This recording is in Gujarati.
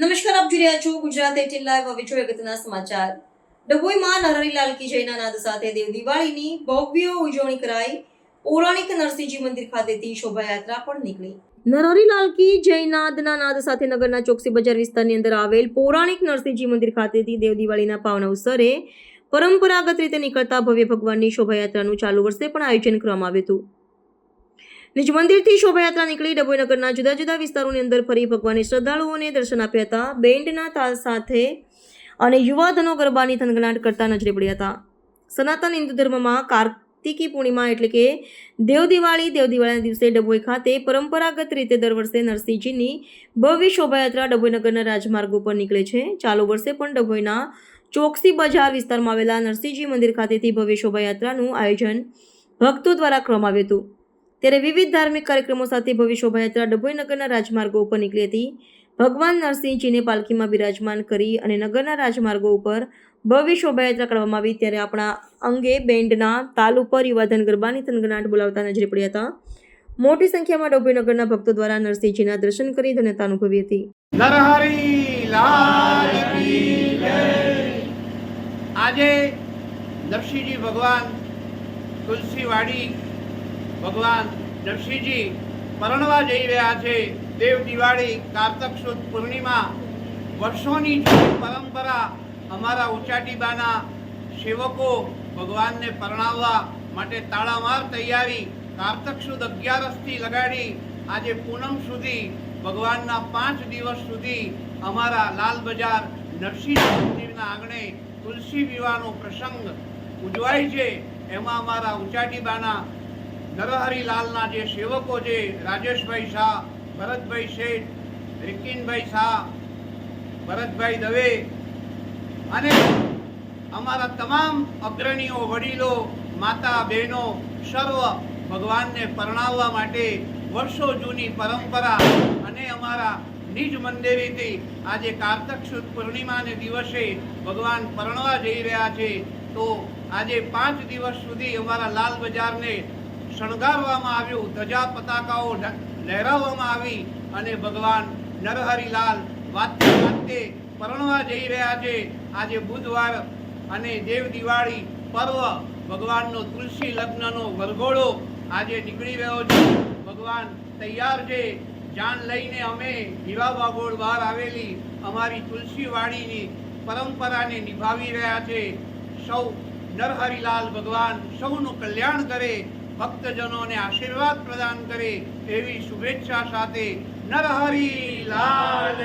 રહ્યા છો ગુજરાત એટીન લાઈવ હવે જોઈએ અગત્યના સમાચાર. ડભોઈમાં નરહરીલાલ કી જયના નાદ સાથે દેવ દિવાળીની ભવ્ય ઉજવણી કરાઈ. પૌરાણિક નરસિંહજી મંદિર ખાતેથી શોભાયાત્રા પણ નીકળી. નરહરીલાલ કી જયનાદના નાદ સાથે નગરના ચોકસી બજાર વિસ્તારની અંદર આવેલ પૌરાણિક નરસિંહજી મંદિર ખાતેથી દેવ દિવાળીના પાવન અવસરે પરંપરાગત રીતે નીકળતા ભવ્ય ભગવાનની શોભાયાત્રાનું ચાલુ વર્ષે પણ આયોજન કરવામાં આવ્યું હતું. નિજ મંદિરથી શોભાયાત્રા નીકળી ડભોઈનગરના જુદા જુદા વિસ્તારોની અંદર ફરી ભગવાનની શ્રદ્ધાળુઓને દર્શન આપ્યા હતા. બેન્ડના તાલ સાથે અને યુવાધનો ગરબાની થનગનાટ કરતા નજરે પડ્યા હતા. સનાતન હિન્દુ ધર્મમાં કાર્તિકી પૂર્ણિમા એટલે કે દેવ દિવાળી, દેવ દિવાળીના દિવસે ડભોઈ ખાતે પરંપરાગત રીતે દર વર્ષે નરસિંહજીની ભવ્ય શોભાયાત્રા ડભોઈનગરના રાજમાર્ગો પર નીકળે છે. ચાલુ વર્ષે પણ ડભોઈના ચોકસી બજાર વિસ્તારમાં આવેલા નરસિંહજી મંદિર ખાતેથી ભવ્ય શોભાયાત્રાનું આયોજન ભક્તો દ્વારા કરવામાં આવ્યું હતું. ત્યારે વિવિધ ધાર્મિક કાર્યક્રમો સાથે ભવ્ય શોભાયાત્રા ડભોઈ નગરના રાજમાર્ગો ઉપર નીકળી હતી. ભગવાન નરસિંહજીને પાલખીમાં બિરાજમાન કરી અને નગરના રાજમાર્ગો ઉપર ભવ્ય શોભાયાત્રા કરવામાં આવી ત્યારે આપણા અંગે બેન્ડના તાલ ઉપર યુવાધન ગરબાની થનગનાટ બોલાવતા નજરે પડ્યા હતા. મોટી સંખ્યામાં ડભોઈ નગરના ભક્તો દ્વારા નરસિંહજીના દર્શન કરી ધન્યતા અનુભવી હતી. આજે નરસિંહજી ભગવાન તુલસીવાડી ભગવાન નરસિંહજી પરણવા જઈ રહ્યા છે. દેવ દિવાળી, કારતક સુદ પૂર્ણિમા, વર્ષોની પરંપરા અમારા ઉચાટીબાના સેવકો ભગવાનને પરણાવવા માટે તાળામાર તૈયારી, કારતક સુદ અગિયારસથી લગાડી આજે પૂનમ સુધી, ભગવાનના પાંચ દિવસ સુધી અમારા લાલ બજાર નરસિંહ મંદિરના આંગણે તુલસી વિવાહનો પ્રસંગ ઉજવાય છે. એમાં અમારા ઉચાટીબાના નરહરિલાલના જે સેવકો છે, રાજેશભાઈ શાહ, ભરતભાઈ શેઠ રિકિનભાઈ શાહ, ભરતભાઈ દવે અને અમારા તમામ અગ્રણીઓ, વડીલો માતા બહેનો સર્વ ભગવાનને પરણાવવા માટે વર્ષો જૂની પરંપરા અને અમારા નિજ મંદિરેથી આજે કારતક સુદ પૂર્ણિમાને દિવસે ભગવાન પરણવા જઈ રહ્યા છે. તો આજે પાંચ દિવસ સુધી અમારા લાલ બજારને શણગારવામાં આવ્યું, ધજા પતાકાઓ લહેરાવવામાં આવી અને ભગવાન નરહરિલાલ વાતે વાતે પરણવા જઈ રહ્યા છે. આજે બુધવાર અને દેવ દિવાળી પર્વ, ભગવાનનો તુલસી લગ્નનો વરઘોડો આજે નીકળી રહ્યો છે. ભગવાન તૈયાર છે. જાન લઈને અમે હીરા બાગોળ બહાર આવેલી અમારી તુલસીવાડીની પરંપરાને નિભાવી રહ્યા છે. સૌ નરહરિલાલ ભગવાન સૌનું કલ્યાણ કરે ભક્તજનોને આશીર્વાદ પ્રદાન કરે એવી શુભેચ્છા સાથે નરહરી લાલ